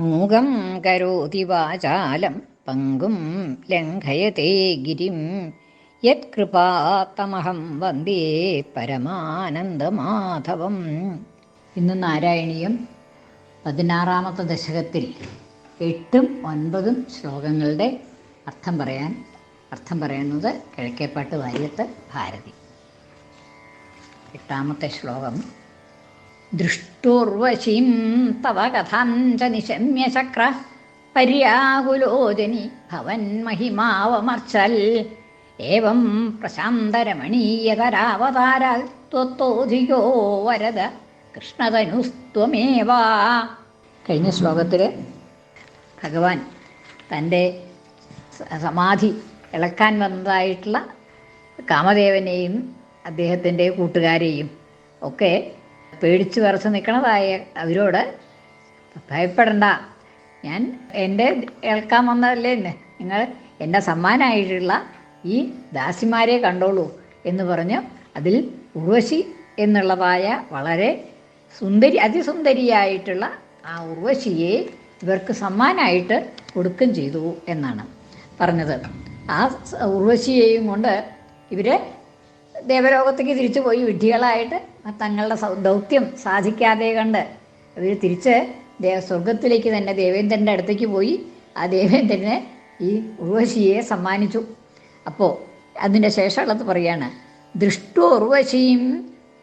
മൂകം കരോതി വാചാലം പങ്കും ലംഘയത്തെ ഗിരിം. യത്കൃപാത്തമഹം വന്ദേ പരമാനന്ദമാധവം. ഇന്ന് നാരായണീയം പതിനാറാമത്തെ ദശകത്തിൽ എട്ടും ഒൻപതും ശ്ലോകങ്ങളുടെ അർത്ഥം പറയാൻ അർത്ഥം പറയുന്നത് കിഴക്കേപ്പാട്ട് വാര്യത്ത് ഭാരതി. എട്ടാമത്തെ ശ്ലോകം. ദൃഷ്ടോർവശീം തവ കഥാം ച നിശമ്യ ചക്ര. പര്യാകുലോചനി ഭവൻ മഹിമാവമർച്ചൽ. ഏവം പ്രശാന്തരമണീയതരാവതാരാൽ ത്വത്തോധികോ വരദ കൃഷ്ണതനുസ്ത്വമേവാ കഴിഞ്ഞ ശ്ലോകത്തിൽ ഭഗവാൻ തന്റെ സമാധി ഇളക്കാൻ വന്നതായിട്ടുള്ള കാമദേവനെയും അദ്ദേഹത്തിന്റെ കൂട്ടുകാരെയും ഒക്കെ പേടിച്ച് വിറച്ച് നിൽക്കണതായ അവരോട് ഭയപ്പെടണ്ട ഞാൻ എന്റെ ഏൽക്കാൻ വന്നതല്ലേ. നിങ്ങൾ എന്റെ സമ്മാനമായിട്ടുള്ള ഈ ദാസിമാരെ കണ്ടോളൂ എന്ന് പറഞ്ഞ് അതിൽ ഉർവശി എന്നുള്ളതായ വളരെ സുന്ദരി അതിസുന്ദരിയായിട്ടുള്ള ആ ഉർവശിയെ ഇവർക്ക് സമ്മാനമായിട്ട് കൊടുക്കും ചെയ്തു എന്നാണ് പറഞ്ഞത് ആ ഉർവശിയെയും കൊണ്ട് ഇവർ ദേവലോകത്തേക്ക് തിരിച്ചു പോയി വിഡ്ഢികളായിട്ട് തങ്ങളുടെ ദൗത്യം സാധിക്കാതെ കണ്ട് അവർ തിരിച്ച് ദേവ സ്വർഗത്തിലേക്ക് തന്നെ ദേവേന്ദ്രന്റെ അടുത്തേക്ക് പോയി ആ ദേവേന്ദ്രന് ഈ ഉർവശിയെ സമ്മാനിച്ചു. അപ്പോൾ അതിന്റെ ശേഷമുള്ളത് പറയാണ് ദൃഷ്ടു ഉർവശീം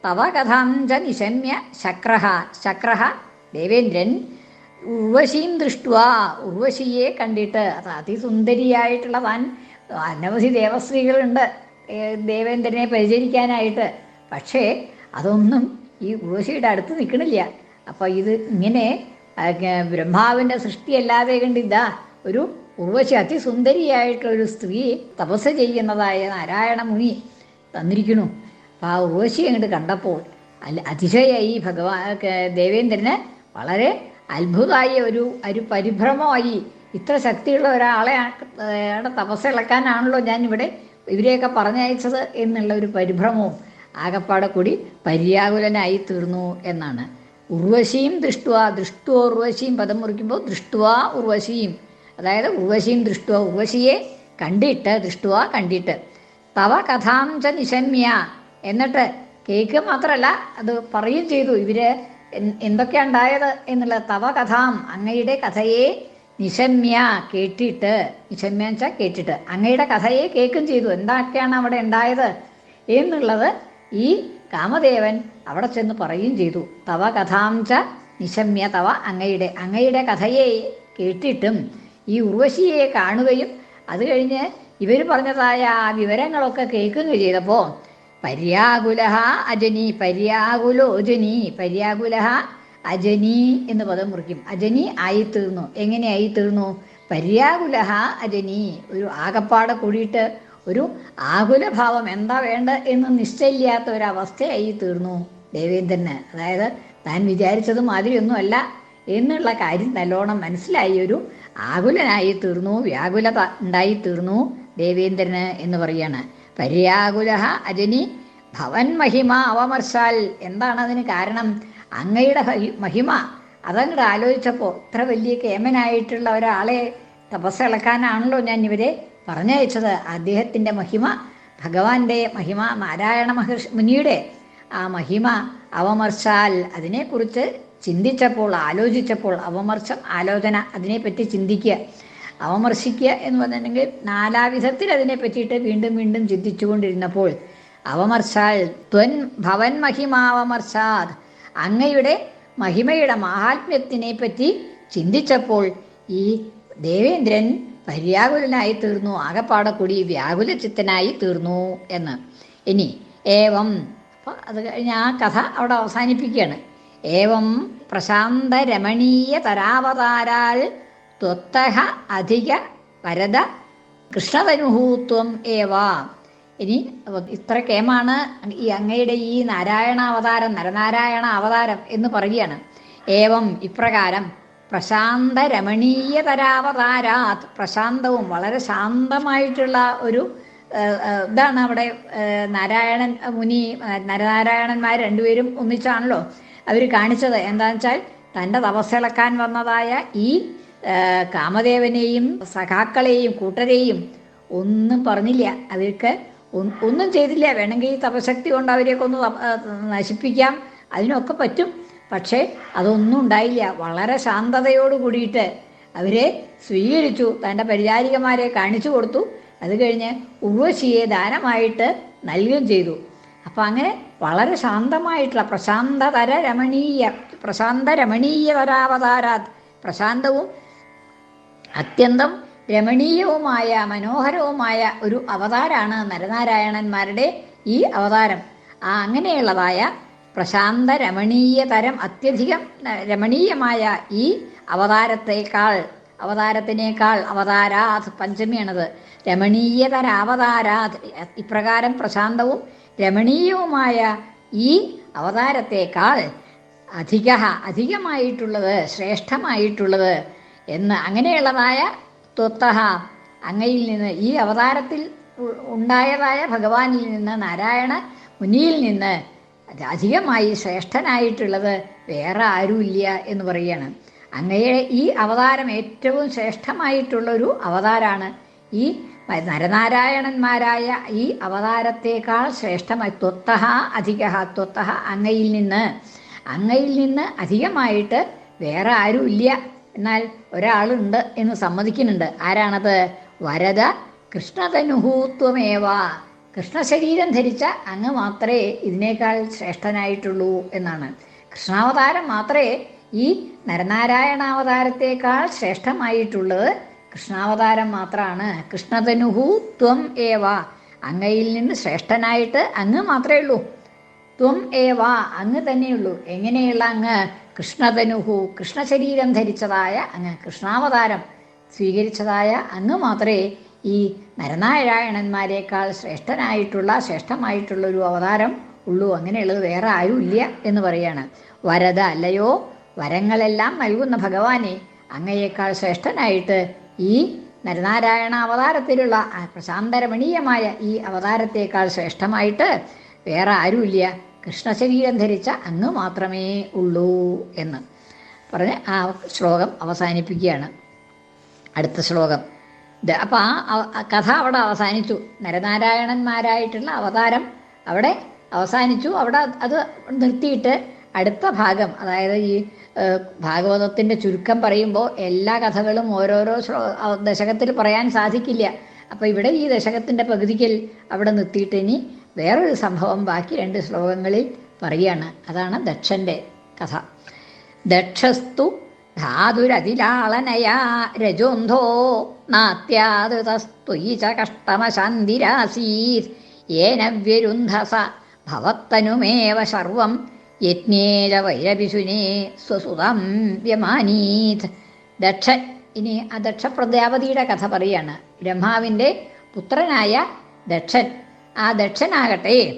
തവ കഥാം ച നിശമ്യ ശക്രഹ ശക്രഹ ദേവേന്ദ്രൻ ഉർവശീം ദൃഷ്ടുവ ഉർവശിയെ കണ്ടിട്ട്. അത് അതിസുന്ദരിയായിട്ടുള്ള താൻ അനവധി ദേവസ്ത്രീകളുണ്ട്. ദേവേന്ദ്രനെ പരിചരിക്കാനായിട്ട്. പക്ഷേ അതൊന്നും ഈ ഉർവശിയുടെ അടുത്ത് നിൽക്കണില്ല. അപ്പോൾ ഇത് ഇങ്ങനെ ബ്രഹ്മാവിന്റെ സൃഷ്ടിയല്ലാതെ കണ്ട് ഇതാ ഒരു ഉർവശി ഒരു സ്ത്രീ തപസ് ചെയ്യുന്നതായ നാരായണ മുനി തന്നിരിക്കുന്നു. അപ്പം ആ ഉർവശി അങ്ങോട്ട് കണ്ടപ്പോൾ അല്ല അതിശയായി ഭഗവാൻ ക- ദേവേന്ദ്രന് വളരെ അത്ഭുതമായ ഒരു ഒരു പരിഭ്രമമായി ഇത്ര ശക്തിയുള്ള ഒരാളെ ആണ് തപസ് ഇളക്കാനാണല്ലോ ഞാൻ ഇവിടെ ഇവരെയൊക്കെ പറഞ്ഞയച്ചത് എന്നുള്ള ഒരു പരിഭ്രമവും ആകപ്പാടെ കൂടി പര്യാകുലനായി തീർന്നു എന്നാണ്. ഉർവശിയും ദൃഷ്ടുവ ദൃഷ്ടുവ ഉർവശിയും പദം മുറിക്കുമ്പോൾ ദൃഷ്ടുവ ഉർവശിയും. അതായത് ഉർവശിയും ദൃഷ്ടുവ ഉർവശിയെ കണ്ടിട്ട് ദൃഷ്ടുവ കണ്ടിട്ട്. തവ കഥാം ച നിശമ്യ എന്നിട്ട് കേക്ക് മാത്രമല്ല അത് പറയുകയും ചെയ്തു. ഇവർ എന്തൊക്കെയാണ് എന്തൊക്കെയാ ഉണ്ടായത് എന്നുള്ള തവ കഥാം അങ്ങയുടെ കഥയെ നിശമ്യ കേട്ടിട്ട് നിശമ്യ വെച്ചാൽ കേട്ടിട്ട്. അങ്ങയുടെ കഥയെ കേൾക്കും ചെയ്തു. എന്തൊക്കെയാണ് അവിടെ ഉണ്ടായത്? എന്നുള്ളത് ഈ കാമദേവൻ അവിടെ ചെന്ന് പറയുകയും ചെയ്തു. തവ കഥാംച നിശമ്യ തവ അങ്ങയുടെ. അങ്ങയുടെ കഥയെ കേട്ടിട്ടും ഈ ഉർവശിയെ കാണുകയും അത് കഴിഞ്ഞ് ഇവർ പറഞ്ഞതായ ആ വിവരങ്ങളൊക്കെ കേൾക്കുകയും ചെയ്തപ്പോൾ പര്യാകുലഹ അജനി പര്യാകുലോജനി പര്യാകുലഹ അജനി എന്ന് പദം മുറിക്കും. അജനി ആയി തീർന്നു എങ്ങനെ ആയിത്തീർന്നു? പര്യാകുലഹ അജനി. ഒരു ആകപ്പാടെ കൂടിയിട്ട് ഒരു ആകുലഭാവം എന്താ വേണ്ട എന്ന് നിശ്ചയില്ലാത്ത ഒരവസ്ഥയായി തീർന്നു ദേവേന്ദ്രന്. അതായത് താൻ വിചാരിച്ചത് മാതിരിയൊന്നുമല്ല എന്നുള്ള കാര്യം നല്ലോണം മനസ്സിലായി. ഒരു ആകുലനായി തീർന്നു വ്യാകുലത ഉണ്ടായി തീർന്നു ദേവേന്ദ്രന് എന്ന് പറയാണ് പര്യാകുലഹ അജനി ഭവൻ മഹിമ അവമർശാൽ എന്താണ് അതിന് കാരണം? അങ്ങയുടെ മഹിമ. അതങ്ങോട്ട് ആലോചിച്ചപ്പോൾ ഇത്ര വലിയ കേമനായിട്ടുള്ള ഒരാളെ തപസ് ഇളക്കാനാണല്ലോ ഞാൻ ഇവരെ പറഞ്ഞയച്ചത്. അദ്ദേഹത്തിന്റെ മഹിമ ഭഗവാന്റെ മഹിമ നാരായണ മഹർഷി മുനിയുടെ ആ മഹിമ അവമർശാൽ അതിനെക്കുറിച്ച് ചിന്തിച്ചപ്പോൾ ആലോചിച്ചപ്പോൾ അവമർശം ആലോചന അതിനെപ്പറ്റി ചിന്തിക്കുക അവമർശിക്കുക എന്ന് പറഞ്ഞിട്ടുണ്ടെങ്കിൽ നാലാവിധത്തിൽ അതിനെ പറ്റിയിട്ട് വീണ്ടും വീണ്ടും ചിന്തിച്ചുകൊണ്ടിരുന്നപ്പോൾ അവമർശാൽ ത്വൻ ഭവൻ മഹിമാവമർശാത് അങ്ങയുടെ മഹിമയുടെ മഹാത്മ്യത്തിനെ പറ്റി ചിന്തിച്ചപ്പോൾ ഈ ദേവേന്ദ്രൻ പര്യാകുലനായി തീർന്നു ആകപ്പാടെ കൂടി വ്യാകുല ചിത്തനായി തീർന്നു എന്ന്. ഇനി ഏവം അത് കഴിഞ്ഞ് ആ കഥ അവിടെ അവസാനിപ്പിക്കുകയാണ്. ഏവം പ്രശാന്ത രമണീയ തരാവതാരാൽ ത്വത്തഹ അധിക വരദ കൃഷ്ണതനുഹൂത്വം ഏവാ. ഇനി ഇത്ര കേമാണ് ഈ അങ്ങയുടെ ഈ നാരായണ അവതാരം നരനാരായണ അവതാരം എന്ന് പറയുകയാണ്. ഏവം ഇപ്രകാരം പ്രശാന്ത രമണീയതരാവതാരാത് പ്രശാന്തവും വളരെ ശാന്തമായിട്ടുള്ള ഒരു ഇതാണ് അവിടെ നാരായണൻ മുനി നരനാരായണന്മാർ രണ്ടുപേരും ഒന്നിച്ചാണല്ലോ അവർ കാണിച്ചത്. എന്താണെന്ന് വെച്ചാൽ തന്റെ തപസ്സിളക്കാൻ വന്നതായ ഈ കാമദേവനെയും സഖാക്കളെയും കൂട്ടരെയും ഒന്നും പറഞ്ഞില്ല. അവർക്ക് ഒന്നും ചെയ്തില്ല. വേണമെങ്കിൽ തപശക്തി കൊണ്ട് അവരെയൊക്കെ ഒന്ന് നശിപ്പിക്കാം. അതിനൊക്കെ പറ്റും. പക്ഷേ അതൊന്നും ഉണ്ടായില്ല. വളരെ ശാന്തതയോട് കൂടിയിട്ട് അവരെ സ്വീകരിച്ചു. തന്റെ പരിചാരികമാരെ കാണിച്ചു കൊടുത്തു. അത് കഴിഞ്ഞ് ഉർവശിയെ ദാനമായിട്ട് നൽകുകയും ചെയ്തു. അപ്പം അങ്ങനെ വളരെ ശാന്തമായിട്ടുള്ള പ്രശാന്തതര രമണീയ പ്രശാന്ത രമണീയതരാവതാരാ പ്രശാന്തവും അത്യന്തം രമണീയവുമായ മനോഹരവുമായ ഒരു അവതാരാണ് നരനാരായണന്മാരുടെ ഈ അവതാരം. ആ അങ്ങനെയുള്ളതായ പ്രശാന്ത രമണീയ തരം അത്യധികം രമണീയമായ ഈ അവതാരത്തേക്കാൾ അവതാരത്തിനേക്കാൾ അവതാരാത് പഞ്ചമിയാണത്. രമണീയതര അവതാരാത് ഇപ്രകാരം പ്രശാന്തവും രമണീയവുമായ ഈ അവതാരത്തേക്കാൾ അധിക അധികമായിട്ടുള്ളത് ശ്രേഷ്ഠമായിട്ടുള്ളത് എന്ന് അങ്ങനെയുള്ളതായ ത്വത്തഹ. അങ്ങയിൽ നിന്ന് ഈ അവതാരത്തിൽ ഉണ്ടായതായ ഭഗവാനിൽ നിന്ന് നാരായണ മുനിയിൽ നിന്ന് അധികമായി ശ്രേഷ്ഠനായിട്ടുള്ളത് വേറെ ആരുമില്ല എന്ന് പറയുകയാണ്. അങ്ങയെ ഈ അവതാരം ഏറ്റവും ശ്രേഷ്ഠമായിട്ടുള്ളൊരു അവതാരമാണ് ഈ നരനാരായണന്മാരായ ഈ അവതാരത്തേക്കാൾ ശ്രേഷ്ഠമായി ത്വത്തഹ അധിക ത്വത്തഹ അങ്ങയിൽ നിന്ന്. അങ്ങയിൽ നിന്ന് അധികമായിട്ട് വേറെ ആരുമില്ല. എന്നാൽ ഒരാളുണ്ട് എന്ന് സമ്മതിക്കുന്നുണ്ട്. ആരാണത്? വരദ കൃഷ്ണതനുഹൂത്വമേവ കൃഷ്ണശരീരം ധരിച്ച അങ്ങ് മാത്രമേ ഇതിനേക്കാൾ ശ്രേഷ്ഠനായിട്ടുള്ളൂ എന്നാണ്. കൃഷ്ണാവതാരം മാത്രമേ ഈ നരനാരായണാവതാരത്തേക്കാൾ ശ്രേഷ്ഠമായിട്ടുള്ളത് കൃഷ്ണാവതാരം മാത്രമാണ്. കൃഷ്ണതനുഹു ത്വം ഏവ. അങ്ങയിൽ നിന്ന് ശ്രേഷ്ഠനായിട്ട് അങ്ങ് മാത്രമേ ഉള്ളൂ. ത്വം ഏവ. അങ്ങ് തന്നെയുള്ളൂ. എങ്ങനെയുള്ള അങ്ങ്? കൃഷ്ണതനുഹു കൃഷ്ണശരീരം ധരിച്ചതായ അങ്ങ് കൃഷ്ണാവതാരം സ്വീകരിച്ചതായ അങ്ങ് മാത്രമേ ഈ നരനാരായണന്മാരെക്കാൾ ശ്രേഷ്ഠനായിട്ടുള്ള ശ്രേഷ്ഠമായിട്ടുള്ള ഒരു അവതാരം ഉള്ളൂ. അങ്ങനെയുള്ളത് വേറെ ആരും ഇല്ല എന്ന് പറയാണ്. വരത അല്ലയോ? വരങ്ങളെല്ലാം നൽകുന്ന ഭഗവാനെ അങ്ങയേക്കാൾ ശ്രേഷ്ഠനായിട്ട് ഈ നരനാരായണ അവതാരത്തിലുള്ള പ്രശാന്തരമണീയമായ ഈ അവതാരത്തേക്കാൾ ശ്രേഷ്ഠമായിട്ട് വേറെ ആരുമില്ല. കൃഷ്ണശരീരം ധരിച്ച അങ്ങ് മാത്രമേ ഉള്ളൂ എന്ന് പറഞ്ഞ് ആ ശ്ലോകം അവസാനിപ്പിക്കുകയാണ്. അടുത്ത ശ്ലോകം. അപ്പം ആ കഥ അവിടെ അവസാനിച്ചു. നരനാരായണന്മാരായിട്ടുള്ള അവതാരം അവിടെ അവസാനിച്ചു. അവിടെ അത് നിർത്തിയിട്ട് അടുത്ത ഭാഗം അതായത് ഈ ഭാഗവതത്തിന്റെ ചുരുക്കം പറയുമ്പോൾ എല്ലാ കഥകളും ഓരോരോ ദശകത്തിൽ പറയാൻ സാധിക്കില്ല. അപ്പോൾ ഇവിടെ ഈ ദശകത്തിന്റെ പകുതിക്കൽ അവിടെ നിർത്തിയിട്ട് ഇനി വേറൊരു സംഭവം ബാക്കി രണ്ട് ശ്ലോകങ്ങളിൽ പറയുകയാണ്. അതാണ് ദക്ഷന്റെ കഥ. ദക്ഷസ്തു ധാതുരതിലാളനയാ രജോന്ധോ നാത്യാതുതസ്ത്വയി ച കഷ്ടമശാന്തിരാസീത്. വ്യരുന്ധസ ഭവത്തനുമേവ സർവം യജ്ഞേര വൈരപിശുനെ സ്വസുതം വ്യമാനീത്. ദക്ഷൻ ഇനി ആ ദക്ഷ പ്രജാപതിയുടെ കഥ പറയാണ് ബ്രഹ്മാവിന്റെ പുത്രനായ ദക്ഷൻ ആ ദക്ഷനാകട്ടെ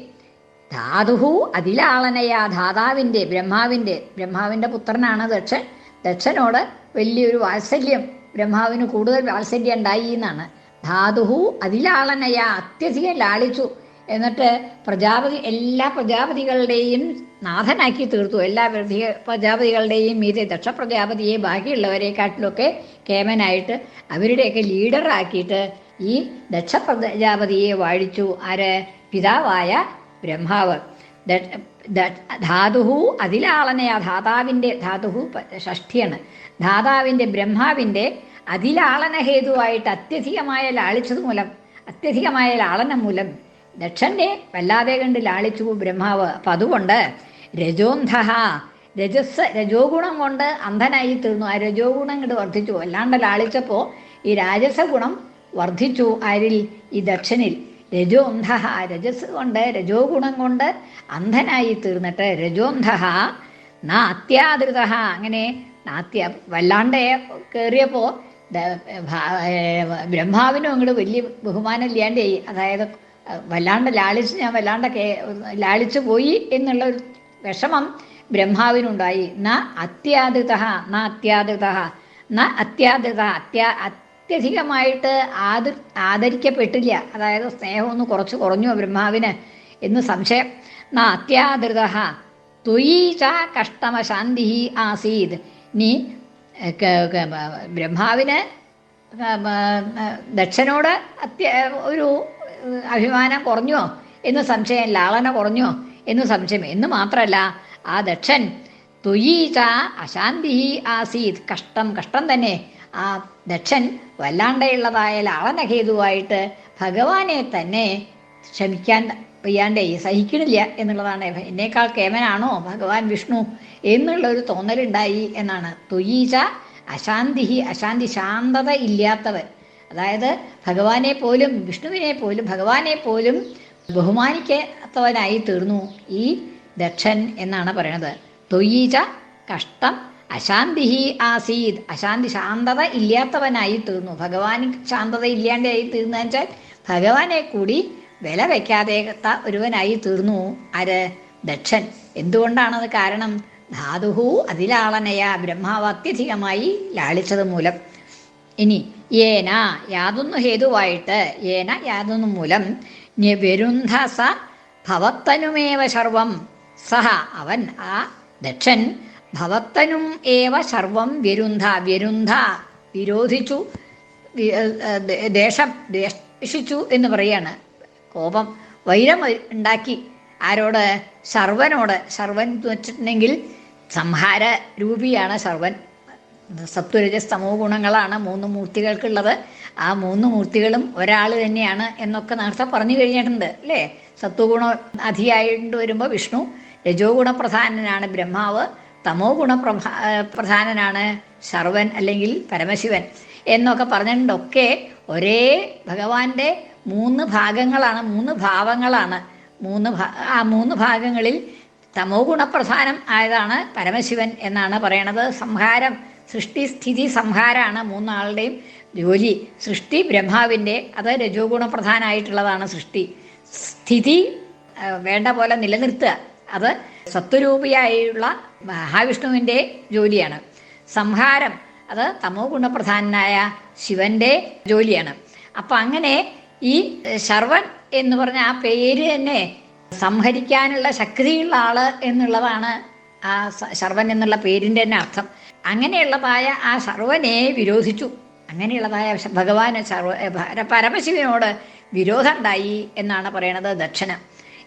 ധാതുഹു അതിലാളനയാ. ധാതാവിന്റെ ബ്രഹ്മാവിന്റെ ബ്രഹ്മാവിന്റെ പുത്രനാണ് ദക്ഷൻ. ദക്ഷനോട് വലിയൊരു വാത്സല്യം ബ്രഹ്മാവിന് കൂടുതൽ വാത്സല്യം ഉണ്ടായി എന്നാണ്. ധാതുഹു അതിലാളനയാ അത്യധികം ലാളിച്ചു. എന്നിട്ട് പ്രജാപതി എല്ലാ പ്രജാപതികളുടെയും നാഥനാക്കി തീർത്തു. എല്ലാ പ്രജാപതികളുടെയും മീതെ ദക്ഷ പ്രജാപതിയെ ബാക്കിയുള്ളവരെക്കാട്ടിലൊക്കെ കേമനായിട്ട് അവരുടെയൊക്കെ ലീഡറാക്കിയിട്ട് ഈ ദക്ഷ പ്രജാപതിയെ വാഴിച്ചു. ആര്? പിതാവായ ബ്രഹ്മാവ്. ധാതുഹു അതിലാളനെ. ധാതുഹു അതിലാളനയാ ധാതാവിന്റെ ധാതുഹു ഷഷ്ഠിയാണ്. ധാതാവിന്റെ ബ്രഹ്മാവിന്റെ അതിലാളന ഹേതുവായിട്ട് അത്യധികമായ ലാളിച്ചത് മൂലം അത്യധികമായ ലാളനം മൂലം ദക്ഷന്റെ വല്ലാതെ കണ്ട് ലാളിച്ചു ബ്രഹ്മാവ്. അപ്പം അതുകൊണ്ട് രജോന്ധ രജസ് രജോ ഗുണം കൊണ്ട് അന്ധനായി തീർന്നു. ആ രജോഗുണം ഗുണം കൊണ്ട് വർദ്ധിച്ചു. അല്ലാണ്ട് ലാളിച്ചപ്പോൾ ഈ രാജസ ഗുണം വർദ്ധിച്ചു ആരിൽ ഈ ദക്ഷനിൽ രജോന്ധ രജസ് കൊണ്ട് രജോ ഗുണം കൊണ്ട് അന്ധനായി തീർന്നിട്ട് രജോന്ധ നാത്യാദൃത അങ്ങനെ നാത്യ വല്ലാണ്ട് കയറിയപ്പോൾ ബ്രഹ്മാവിനും അങ്ങോട്ട് വലിയ ബഹുമാനം ഇല്ലാണ്ടേ. അതായത് വല്ലാണ്ട് ലാളിച്ച് ഞാൻ വല്ലാണ്ട് കേ ലാളിച്ചു പോയി എന്നുള്ള ഒരു വിഷമം ബ്രഹ്മാവിനുണ്ടായി. ന അത്യാദൃത ന അത്യാദൃത ന അത്യാദൃത അത്യാ അത്യധികമായിട്ട് ആദർ ആദരിക്കപ്പെട്ടില്ല. അതായത് സ്നേഹമൊന്ന് കുറച്ച് കുറഞ്ഞു ബ്രഹ്മാവിന് എന്ന് സംശയം. നാ അത്യാദൃത ത്വയി ച കഷ്ടമശാന്തി ആസീത്. നീ ബ്രഹ്മാവിന് ദക്ഷനോട് അത്യ ഒരു അഭിമാനം കുറഞ്ഞോ എന്ന് സംശയം ലാളന കുറഞ്ഞോ എന്ന് സംശയം. എന്ന് മാത്രമല്ല ആ ദക്ഷൻ തുയീച അശാന്തി ആസീത്. കഷ്ടം കഷ്ടം തന്നെ ആ ദക്ഷൻ വല്ലാണ്ടെയുള്ളതായ ലാളനഹേതുവായിട്ട് ഭഗവാനെ തന്നെ ക്ഷമിക്കാൻ വയ്യാണ്ടേ സഹിക്കണില്ല എന്നുള്ളതാണ്. എന്നേക്കാൾ കേമനാണോ ഭഗവാൻ വിഷ്ണു എന്നുള്ള ഒരു തോന്നലുണ്ടായി എന്നാണ്. തുയീച അശാന്തി അശാന്തി ശാന്തത ഇല്ലാത്തവൻ. അതായത് ഭഗവാനെ പോലും വിഷ്ണുവിനെ പോലും ഭഗവാനെ പോലും ബഹുമാനിക്കാത്തവനായി തീർന്നു ഈ ദക്ഷൻ എന്നാണ് പറയുന്നത്. തൊയ്യീച കഷ്ടം അശാന്തി ആസീത്. അശാന്തി ശാന്തത ഇല്ലാത്തവനായി തീർന്നു. ഭഗവാൻ ശാന്തത ഇല്ലാണ്ടായി തീർന്നു വെച്ചാൽ ഭഗവാനെ കൂടി വില വെക്കാതെ ഒരുവനായി തീർന്നു. ആര് ദക്ഷൻ. എന്തുകൊണ്ടാണത് കാരണം? ധാതുഹു അതിലാളനയ. ബ്രഹ്മാവ് അത്യധികമായി ലാളിച്ചത് മൂലം. ഇനി ഏന യാതൊന്നു ഹേതുവായിട്ട് ഏന യാതൊന്നു മൂലം വരുന്ധ സ ഭവത്തനുമേവ സർവം സഹ അവൻ ആ ദക്ഷൻ ഭവത്തനും ഏവ സർവം വ്യരുന്ധ വ്യരുന്ധ വിരോധിച്ചു ദേഷം ദേഷിച്ചു എന്ന് പറയാണ്. കോപം വൈരം ഉണ്ടാക്കി. ആരോട്? സർവനോട്. സർവൻ എന്ന് വെച്ചിട്ടുണ്ടെങ്കിൽ സംഹാര രൂപിയാണ് സർവൻ. സത്വരജ സമൂഹ ഗുണങ്ങളാണ് മൂന്ന് മൂർത്തികൾക്കുള്ളത്. ആ മൂന്ന് മൂർത്തികളും ഒരാൾ തന്നെയാണ് എന്നൊക്കെ നേരത്തെ പറഞ്ഞു കഴിഞ്ഞിട്ടുണ്ട് അല്ലേ? സത്വഗുണ അധിയായിട്ട് വരുമ്പോൾ വിഷ്ണു രജോ ഗുണപ്രധാനനാണ് ബ്രഹ്മാവ്. തമോ ഗുണപ്രഭ പ്രധാനനാണ് സർവൻ അല്ലെങ്കിൽ പരമശിവൻ എന്നൊക്കെ പറഞ്ഞിട്ടുണ്ടൊക്കെ ഒരേ ഭഗവാന്റെ മൂന്ന് ഭാഗങ്ങളാണ് മൂന്ന് ഭാവങ്ങളാണ്. മൂന്ന് ആ മൂന്ന് ഭാഗങ്ങളിൽ തമോ ഗുണപ്രധാനം ആയതാണ് പരമശിവൻ എന്നാണ് പറയണത്. സംഹാരം സൃഷ്ടി സ്ഥിതി സംഹാരമാണ് മൂന്നാളുടെയും ജോലി. സൃഷ്ടി ബ്രഹ്മാവിന്റെ അത് രജോ ഗുണപ്രധാനമായിട്ടുള്ളതാണ് സൃഷ്ടി. സ്ഥിതി വേണ്ട പോലെ നിലനിർത്തുക. അത് സത്വരൂപിയായുള്ള മഹാവിഷ്ണുവിന്റെ ജോലിയാണ്. സംഹാരം അത് തമോ ഗുണപ്രധാനനായ ശിവന്റെ ജോലിയാണ്. അപ്പം അങ്ങനെ ഈ ശർവൻ എന്ന് പറഞ്ഞ ആ പേര് തന്നെ സംഹരിക്കാനുള്ള ശക്തിയുള്ള ആൾ എന്നുള്ളതാണ് ആ ശർവൻ എന്നുള്ള പേരിന്റെ തന്നെ അർത്ഥം. അങ്ങനെയുള്ളതായ ആ സർവനെ വിരോധിച്ചു. അങ്ങനെയുള്ളതായ ഭഗവാൻ സർവ പരമശിവനോട് വിരോധം ഉണ്ടായി എന്നാണ് പറയണത് ദക്ഷന്.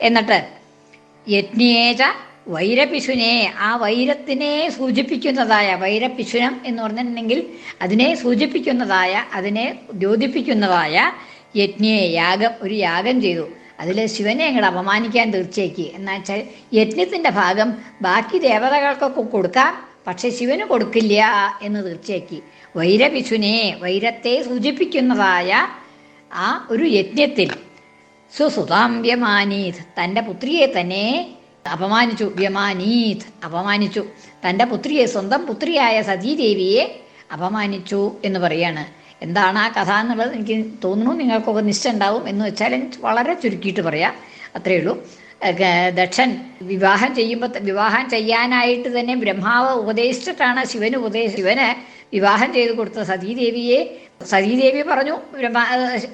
എന്നിട്ട് യജ്ഞേച വൈരപിശുനെ ആ വൈരത്തിനെ സൂചിപ്പിക്കുന്നതായ വൈരപിശുനം എന്ന് പറഞ്ഞിട്ടുണ്ടെങ്കിൽ അതിനെ സൂചിപ്പിക്കുന്നതായ അതിനെ ദ്യോതിപ്പിക്കുന്നതായ യജ്ഞയെ യാഗം ഒരു യാഗം ചെയ്തു. അതിൽ ശിവനെ അങ്ങോട്ട് അപമാനിക്കാൻ തീർച്ചയാക്കി. എന്നുവെച്ചാൽ യജ്ഞത്തിന്റെ ഭാഗം ബാക്കി ദേവതകൾക്കൊക്കെ കൊടുക്കാം പക്ഷെ ശിവന് കൊടുക്കില്ല എന്ന് തീർച്ചയാക്കി. വൈരപിശുനെ വൈരത്തെ സൂചിപ്പിക്കുന്നതായ ആ ഒരു യജ്ഞത്തിൽ സുസുതാം വ്യമാനീത് തന്റെ പുത്രിയെ തന്നെ അപമാനിച്ചു. വ്യമാനീത് അപമാനിച്ചു. തന്റെ പുത്രിയെ സ്വന്തം പുത്രിയായ സതീദേവിയെ അപമാനിച്ചു എന്ന് പറയാണ്. എന്താണ് ആ കഥ എന്നുള്ളത് എനിക്ക് തോന്നുന്നു നിങ്ങൾക്കൊക്കെ നിശ്ചയം ഉണ്ടാവും എന്ന് വെച്ചാൽ വളരെ ചുരുക്കിയിട്ട് പറയാം. അത്രയേ ഉള്ളൂ. ദക്ഷൻ വിവാഹം ചെയ്യുമ്പോൾ വിവാഹം ചെയ്യാനായിട്ട് തന്നെ ബ്രഹ്മാവ് ഉപദേശിച്ചിട്ടാണ് ശിവന് ഉപദേശ ശിവന് വിവാഹം ചെയ്തു കൊടുത്ത സതീദേവിയെ. സതീദേവി പറഞ്ഞു ബ്രഹ്മ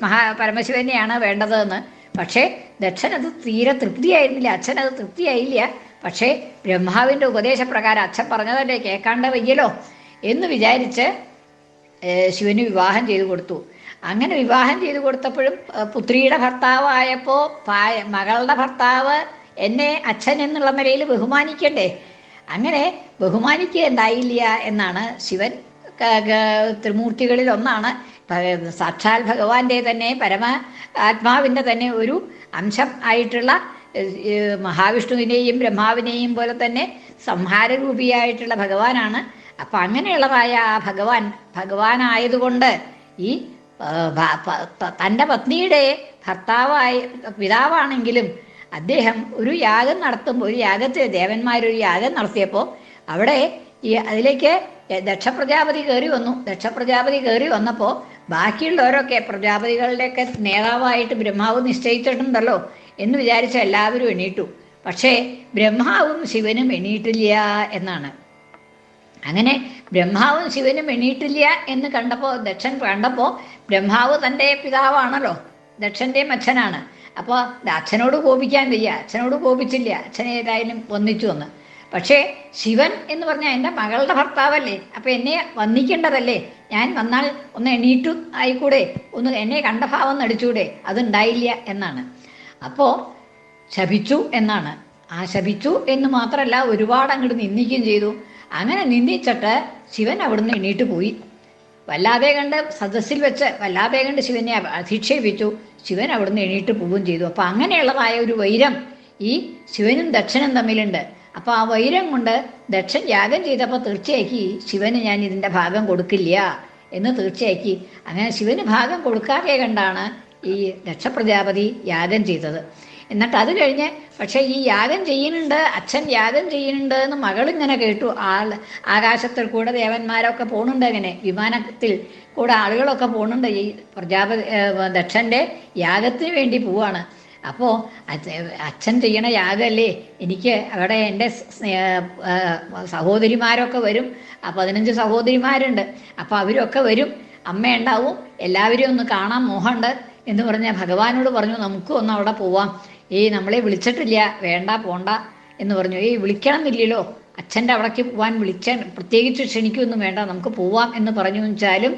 മഹാ പരമശിവനെയാണ് വേണ്ടതെന്ന്. പക്ഷേ ദക്ഷൻ അത് തീരെ തൃപ്തിയായിരുന്നില്ല. അച്ഛൻ അത് തൃപ്തിയായില്ല. പക്ഷേ ബ്രഹ്മാവിന്റെ ഉപദേശപ്രകാരം അച്ഛൻ പറഞ്ഞതല്ലേ? കേൾക്കാണ്ട വയ്യല്ലോ. എന്ന് വിചാരിച്ച് ശിവന് വിവാഹം ചെയ്തു കൊടുത്തു. അങ്ങനെ വിവാഹം ചെയ്തു കൊടുത്തപ്പോഴും പുത്രിയുടെ ഭർത്താവായപ്പോൾ പായ മകളുടെ ഭർത്താവ് എന്നെ അച്ഛൻ എന്നുള്ള നിലയിൽ ബഹുമാനിക്കണ്ടേ? അങ്ങനെ ബഹുമാനിക്കുക ഉണ്ടായില്ല എന്നാണ് ശിവൻ ത്രിമൂർത്തികളിൽ ഒന്നാണ് സാക്ഷാൽ ഭഗവാന്റെ തന്നെ പരമ ആത്മാവിന്റെ തന്നെ ഒരു അംശം ആയിട്ടുള്ള മഹാവിഷ്ണുവിനെയും ബ്രഹ്മാവിനെയും പോലെ തന്നെ സംഹാരരൂപിയായിട്ടുള്ള ഭഗവാനാണ്. അപ്പം അങ്ങനെയുള്ളതായ ആ ഭഗവാൻ ഭഗവാനായതുകൊണ്ട് ഈ തന്റെ പത്നിയുടെ ഭർത്താവായി പിതാവാണെങ്കിലും അദ്ദേഹം ഒരു യാഗം നടത്തുമ്പോൾ ഒരു യാഗത്തിൽ ദേവന്മാരൊരു യാഗം നടത്തിയപ്പോൾ അവിടെ ഈ അതിലേക്ക് ദക്ഷപ്രജാപതി കയറി വന്നു. ദക്ഷപ്രജാപതി കയറി വന്നപ്പോൾ ബാക്കിയുള്ളവരൊക്കെ പ്രജാപതികളുടെയൊക്കെ നേതാവായിട്ട് ബ്രഹ്മാവ് നിശ്ചയിച്ചിട്ടുണ്ടല്ലോ എന്ന് വിചാരിച്ച എല്ലാവരും എണീറ്റു. പക്ഷേ ബ്രഹ്മാവും ശിവനും എണീട്ടില്ല എന്നാണ്. അങ്ങനെ ബ്രഹ്മാവും ശിവനും എണീട്ടില്ല എന്ന് കണ്ടപ്പോൾ ദക്ഷൻ കണ്ടപ്പോൾ ബ്രഹ്മാവ് തന്റെ പിതാവാണല്ലോ ദക്ഷന്റെയും അച്ഛനാണ് അപ്പോൾ അച്ഛനോട് കോപിക്കാൻ വയ്യ അച്ഛനോട് കോപിച്ചില്ല അച്ഛനെ ഏതായാലും ഒന്നിച്ചു വന്ന് പക്ഷേ ശിവൻ എന്ന് പറഞ്ഞാൽ എന്റെ മകളുടെ ഭർത്താവല്ലേ അപ്പം എന്നെ വന്നിക്കേണ്ടതല്ലേ? ഞാൻ വന്നാൽ ഒന്ന് എണീറ്റു ആയിക്കൂടെ? ഒന്ന് എന്നെ കണ്ട ഭാവം നടിച്ചൂടെ? അതുണ്ടായില്ല എന്നാണ്. അപ്പോൾ ശപിച്ചു എന്നാണ്. ആ ശപിച്ചു എന്ന് മാത്രമല്ല ഒരുപാട് അങ്ങോട്ട് നിന്ദിക്കുകയും ചെയ്തു. അങ്ങനെ നിന്ദിച്ചിട്ട് ശിവൻ അവിടുന്ന് എണീറ്റ് പോയി. വല്ലാതെ കണ്ട് സദസ്സിൽ വെച്ച് വല്ലാതെ കണ്ട് ശിവനെ അധിക്ഷേപിച്ചു. ശിവൻ അവിടുന്ന് എണീറ്റ് പോവുകയും ചെയ്തു. അപ്പം അങ്ങനെയുള്ളതായ ഒരു വൈരം ഈ ശിവനും ദക്ഷനും തമ്മിലുണ്ട്. അപ്പോൾ ആ വൈരം കൊണ്ട് ദക്ഷൻ യാഗം ചെയ്തപ്പോൾ തീർച്ചയാക്കി ശിവന് ഞാൻ ഇതിന്റെ ഭാഗം കൊടുക്കില്ല എന്ന് തീർച്ചയാക്കി. അങ്ങനെ ശിവന് ഭാഗം കൊടുക്കാതെ കണ്ടാണ് ഈ ദക്ഷപ്രജാപതി യാഗം ചെയ്തത്. എന്നിട്ട് അത് കഴിഞ്ഞ് പക്ഷേ ഈ യാഗം ചെയ്യുന്നുണ്ട് അച്ഛൻ യാഗം ചെയ്യുന്നുണ്ട് എന്ന് മകളിങ്ങനെ കേട്ടു. ആൾ ആകാശത്തിൽ കൂടെ ദേവന്മാരൊക്കെ പോകുന്നുണ്ട് അങ്ങനെ. വിമാനത്തിൽ കൂടെ ആളുകളൊക്കെ പോകുന്നുണ്ട് ഈ പ്രജാപതി ദക്ഷന്റെ യാഗത്തിന് വേണ്ടി പോവാണ്. അപ്പോൾ അച്ഛൻ ചെയ്യണ യാഗമല്ലേ എനിക്ക് അവിടെ എന്റെ സഹോദരിമാരൊക്കെ വരും. പതിനഞ്ച് സഹോദരിമാരുണ്ട്. അപ്പോൾ അവരൊക്കെ വരും. അമ്മ ഉണ്ടാവും. എല്ലാവരെയും ഒന്ന് കാണാൻ മോഹമുണ്ട് എന്ന് പറഞ്ഞ ഭഗവാനോട് പറഞ്ഞു നമുക്കും ഒന്ന് അവിടെ പോവാം. ഈ നമ്മളെ വിളിച്ചിട്ടില്ല. വേണ്ട പോണ്ട. എന്ന് പറഞ്ഞു. ഏയ് വിളിക്കണമെന്നില്ലല്ലോ. അച്ഛന്റെ അവിടേക്ക് പോവാൻ വിളിച്ച പ്രത്യേകിച്ച് ക്ഷണിക്കൊന്നും വേണ്ട. നമുക്ക് പോവാം എന്ന് പറഞ്ഞു വെച്ചാലും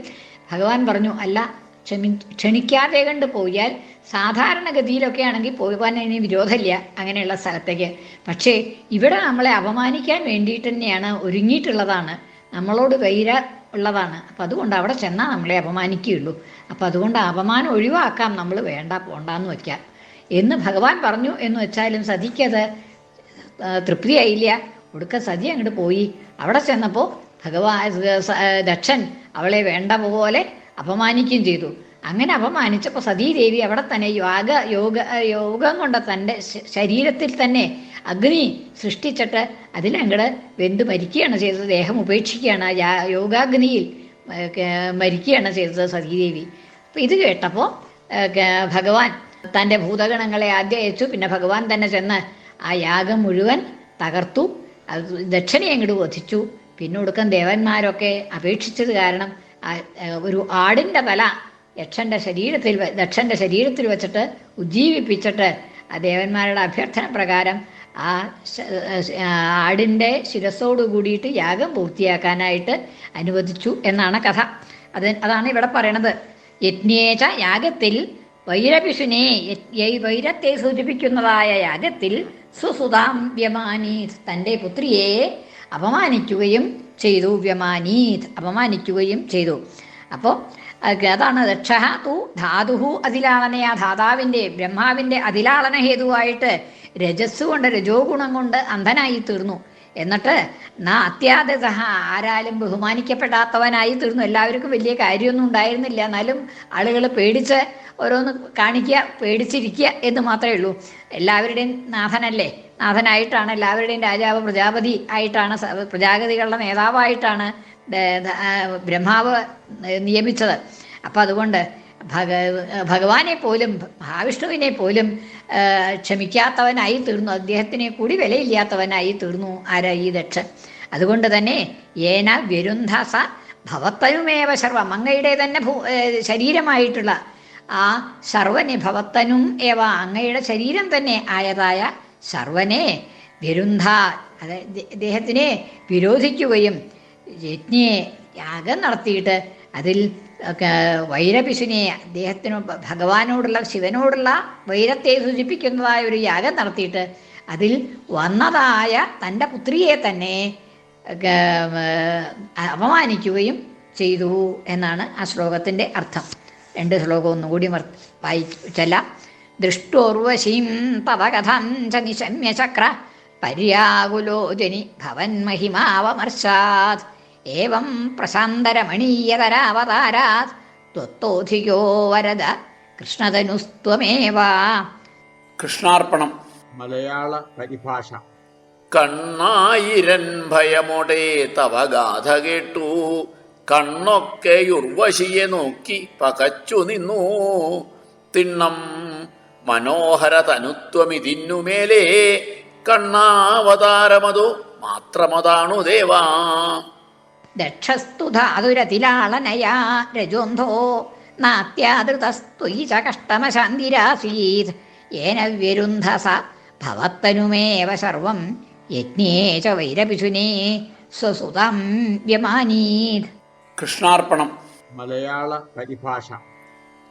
ഭഗവാൻ പറഞ്ഞു അല്ല ക്ഷമി ക്ഷണിക്കാതെ കണ്ട് പോയാൽ സാധാരണഗതിയിലൊക്കെ ആണെങ്കിൽ പോകാൻ ഇനി വിരോധമില്ല അങ്ങനെയുള്ള സ്ഥലത്തേക്ക്. പക്ഷേ ഇവിടെ നമ്മളെ അപമാനിക്കാൻ വേണ്ടിയിട്ട് തന്നെയാണ് ഒരുങ്ങിയിട്ടുള്ളതാണ്. നമ്മളോട് വൈര ഉള്ളതാണ്. അപ്പം അതുകൊണ്ട് അവിടെ ചെന്നാൽ നമ്മളെ അപമാനിക്കുകയുള്ളൂ. അപ്പം അതുകൊണ്ട് അപമാനം ഒഴിവാക്കാം. നമ്മൾ വേണ്ട പോണ്ടെന്ന് വയ്ക്കാം എന്ന് ഭഗവാൻ പറഞ്ഞു എന്ന് വെച്ചാലും സതിക്കത് തൃപ്തിയായില്ല. ഒടുക്ക സതി അങ്ങോട്ട് പോയി. അവിടെ ചെന്നപ്പോൾ ഭഗവാൻ ദക്ഷൻ അവളെ വേണ്ട പോലെ അപമാനിക്കുകയും ചെയ്തു. അങ്ങനെ അപമാനിച്ചപ്പോൾ സതീദേവി അവിടെ തന്നെ യോഗ യോഗ യോഗം കൊണ്ട് തന്റെ ശരീരത്തിൽ തന്നെ അഗ്നി സൃഷ്ടിച്ചിട്ട് അതിലങ്ങട് വെന്ത് മരിക്കുകയാണ് ചെയ്തത്. ദേഹം ഉപേക്ഷിക്കുകയാണ്. യോഗാഗ്നിയിൽ മരിക്കുകയാണ് ചെയ്തത് സതീദേവി. അപ്പം ഇത് കേട്ടപ്പോൾ ഭഗവാൻ തന്റെ ഭൂതഗണങ്ങളെ ആദ്യം അയച്ചു പിന്നെ ഭഗവാൻ തന്നെ ചെന്ന് ആ യാഗം മുഴുവൻ തകർത്തു. അത് ദക്ഷിണയെ അങ്ങോട്ട് വധിച്ചു. പിന്നെ ഒടുക്കം ദേവന്മാരൊക്കെ അപേക്ഷിച്ചത് കാരണം ഒരു ആടിന്റെ തല യക്ഷന്റെ ശരീരത്തിൽ ദക്ഷന്റെ ശരീരത്തിൽ വെച്ചിട്ട് ഉജ്ജീവിപ്പിച്ചിട്ട് ആ ദേവന്മാരുടെ അഭ്യർത്ഥന പ്രകാരം ആ ആടിന്റെ ശിരസോട് കൂടിയിട്ട് യാഗം പൂർത്തിയാക്കാനായിട്ട് അനുവദിച്ചു എന്നാണ് കഥ. അത് അതാണ് ഇവിടെ പറയണത്. യജ്ഞേച യാഗത്തിൽ വൈരപിശുനെ യ- വൈരത്തെ സൂചിപ്പിക്കുന്നതായ യാഗത്തിൽ സുസുതാം വ്യമാനി തന്റെ പുത്രിയെ അപമാനിക്കുകയും ചെയ്തു വ്യമാനീത് അപമാനിക്കുകയും ചെയ്തു. അപ്പോൾ അതാണ് ദക്ഷ തു ധാതുഹു അതിലാളനയാ ധാതാവിന്റെ ബ്രഹ്മാവിന്റെ അതിലാളന ഹേതുവായിട്ട് രജസ്സുകൊണ്ട് രജോ ഗുണം കൊണ്ട് അന്ധനായി തീർന്നു. എന്നിട്ട് നാ അത്യാദസഹ ആരാലും ബഹുമാനിക്കപ്പെടാത്തവനായി തീർന്നു. എല്ലാവർക്കും വലിയ കാര്യമൊന്നും ഉണ്ടായിരുന്നില്ല. എന്നാലും ആളുകൾ പേടിച്ച് ഓരോന്ന് കാണിക്കുക പേടിച്ചിരിക്കുക എന്ന് മാത്രമേ ഉള്ളൂ. എല്ലാവരുടെയും നാഥനല്ലേ? നാഥനായിട്ടാണ് എല്ലാവരുടെയും രാജാവ് പ്രജാപതി ആയിട്ടാണ് പ്രജാഗതികളുടെ നേതാവായിട്ടാണ് ബ്രഹ്മാവ് നിയമിച്ചത്. അപ്പം അതുകൊണ്ട് ഭഗ ഭഗവാനെ പോലും മഹാവിഷ്ണുവിനെ പോലും ക്ഷമിക്കാത്തവനായി തീർന്നു. അദ്ദേഹത്തിനെ കൂടി വിലയില്ലാത്തവനായി തീർന്നു ആരാ ഈ ദക്ഷൻ. അതുകൊണ്ട് തന്നെ ഏന വ്യരുന്ധസ ഭവത്തനുമേവ സർവം അങ്ങയുടെ തന്നെ ഭൂ ശരീരമായിട്ടുള്ള ആ സർവനെ ഭവത്തനും ഏവ അങ്ങയുടെ ശരീരം തന്നെ ആയതായ സർവനെ വിരുന്ധ അതായത് അദ്ദേഹത്തിനെ വിരോധിക്കുകയും യജ്ഞയെ യാഗം നടത്തിയിട്ട് അതിൽ വൈരപിശുനെ അദ്ദേഹത്തിനു ഭഗവാനോടുള്ള ശിവനോടുള്ള വൈരത്തെ സൂചിപ്പിക്കുന്നതായ ഒരു യാഗം നടത്തിയിട്ട് അതിൽ വന്നതായ തന്റെ പുത്രിയെ തന്നെ അപമാനിക്കുകയും ചെയ്തു എന്നാണ് ആ ശ്ലോകത്തിന്റെ അർത്ഥം. രണ്ട് ശ്ലോകം ഒന്നുകൂടി വായി വായിച്ചല്ല ദൃഷ്ടോർവശീം തവ കഥം ച നിശമ്യ ചക്ര പര്യാകുലോചനി ഭവൻ മഹിമാവമർശാത്. ഏവം പ്രശാന്തരമണീയതരാവതാരാത് ത്വത്തോധികോ വരദ കൃഷ്ണതനുസ്ത്വമേവ കൃഷ്ണാർപ്പണം. മലയാള പരിഭാഷ. കണ്ണായിരൻ ഭയമോടെ തവ ഗാഥ കേട്ടു. കണ്ണൊക്കെ ഉർവശിയെ നോക്കി പകച്ചു നിന്നു. തിണ്ണം മനോഹര തനുത്വമിതിന്നുമേലേ കണ്ണാവതാരമതു മാത്രമതാണു ദേവാ. ദക്ഷസ്തു ധാതുരതിലാളനയാ രജോന്ധോ നാത്യാദൃതസ്ത്വയി ച കഷ്ടമശാന്തിരാസീത് ഏന വ്യരുന്ധസ ഭവത്തനുമേവ സർവം യജ്ഞേ ച വൈരപിശുനേ സ്വസുതം വ്യമാനീത്. കൃഷ്ണാർപ്പണം. മലയാള പരിഭാഷ.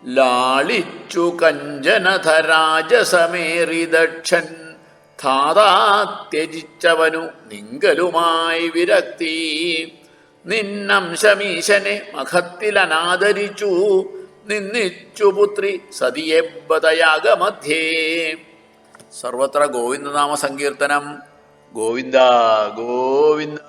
ലാളിച്ചു കഞ്ചനധരാജസമേറി ദക്ഷൻ ധാതാ ത്യജിച്ചവനു നിങ്കലുമായി വിരക്തി. നിന്നംശമീശനെ മഖത്തിലനാദരിച്ചു. നിന്നിച്ചു പുത്രി സതിയെ ബതയാഗമധ്യേ സർവത്ര ഗോവിന്ദനാമ സങ്കീർത്തനം ഗോവിന്ദ ഗോവിന്ദ.